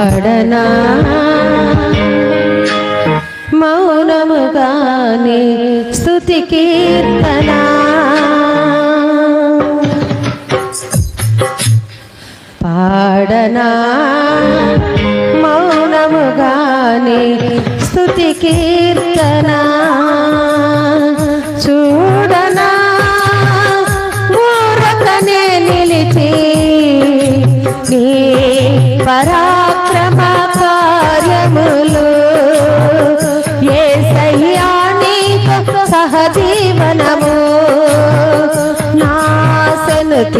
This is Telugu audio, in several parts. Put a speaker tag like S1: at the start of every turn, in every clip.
S1: పాడనా? మౌనముగానే స్థుతి కీర్తనా? పాడనా? మౌనముగానే స్థుతి కీర్తనా?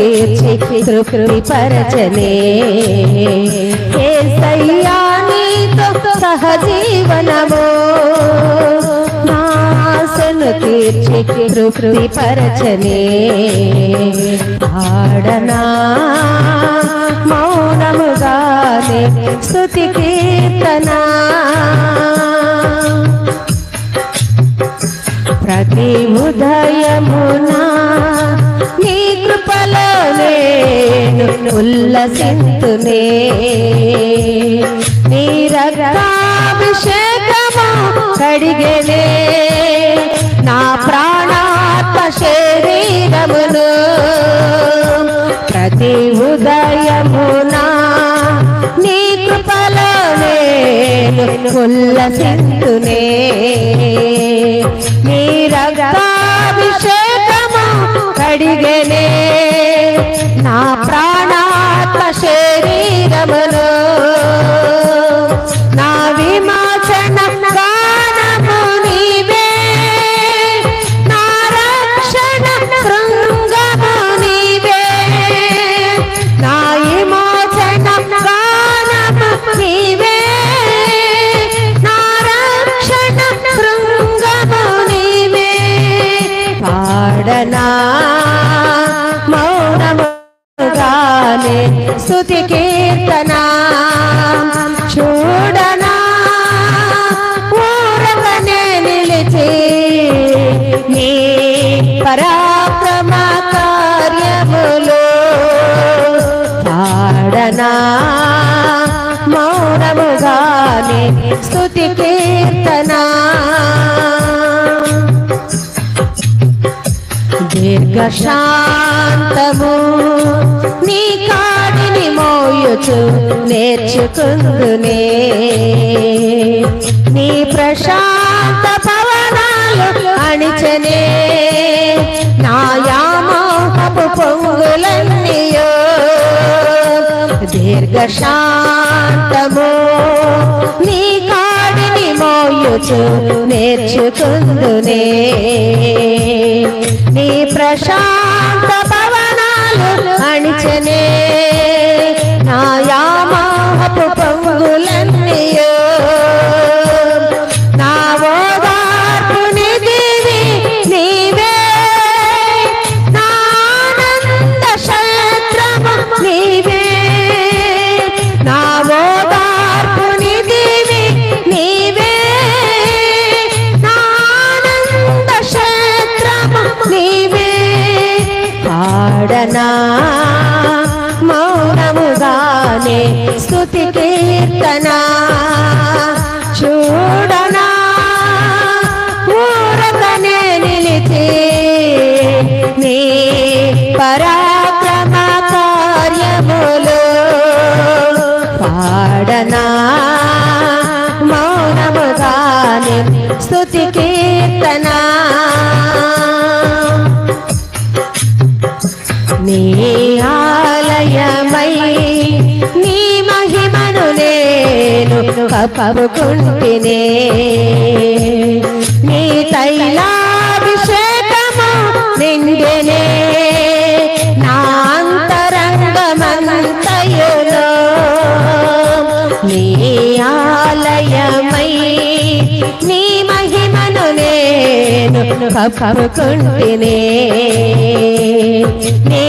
S1: తీర్చి తృప్తి పరచనే ఏ సయ్యానితో సహజీవనము నాశను తీర్చి తృప్తి పరచనే ఆడనా మౌనముగానే స్తుతి కీర్తనా. ప్రతి ఉదయమునా నీ కృపలో నేను ఉల్లసింతునే. నీ రక్తాభిషేకము కడిగేనే. నా ప్రాణాత్మ శరీరము కొల్ల సింధునే నీ రక్తాభిషేకము కడిగనే. నా ప్రా స్థుతి కీర్తన చూడనా? ఊరకనే నిలిచి నీ పరాక్రమ కార్యములు పాడనా? మౌనముగానే స్తుతి కీర్తనా? దీర్ఘశాంతము నీ కా మోయుచు నేర్చుకుందునే. నీ ప్రశాంత పవనాలు అణిచనే. నాయామోహపు పొంగులన్నీయో. దీర్ఘశాంతము నీ కాడిని మోయుచు నేర్చుకుందునే. నీ ప్రశాంత పవనాలు అణిచనే. పాడనా మౌనముగానే స్థుతి కీర్తనా. చూడనా ఊరకనే నిలిచి నీ పరాక్రమ కార్యములు. పాడనా మౌనముగానే స్తుతి కీర్తనా. నీ ఆలయమై నీ మహిమను నేను కప్పుకుంటినే నీ తైలాభిషేకము నిండెనే. నా అంతరంగమంతయులో నీ ఆలయమై నీ మహిమను నేను కప్పుకుంటినే నీ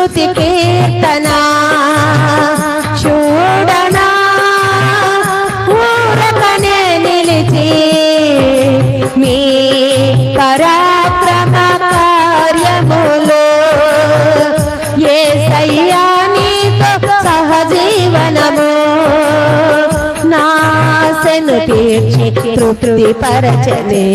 S1: స్తుతి కీర్తన. చూడనా ఊరకనే నిలిచి మీ పరాక్రమ కార్యములు ఏ నీతో సహజీవనము? నాశను తీర్చి తృప్తి పరచనే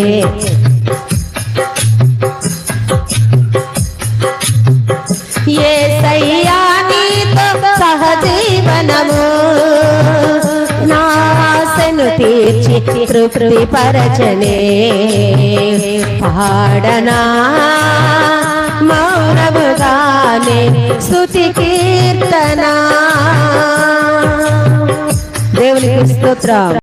S1: తీర్చి పరచనే పాడనా? మౌనముగానే స్థుతి కీర్తనా? దేవునికి స్తోత్రం.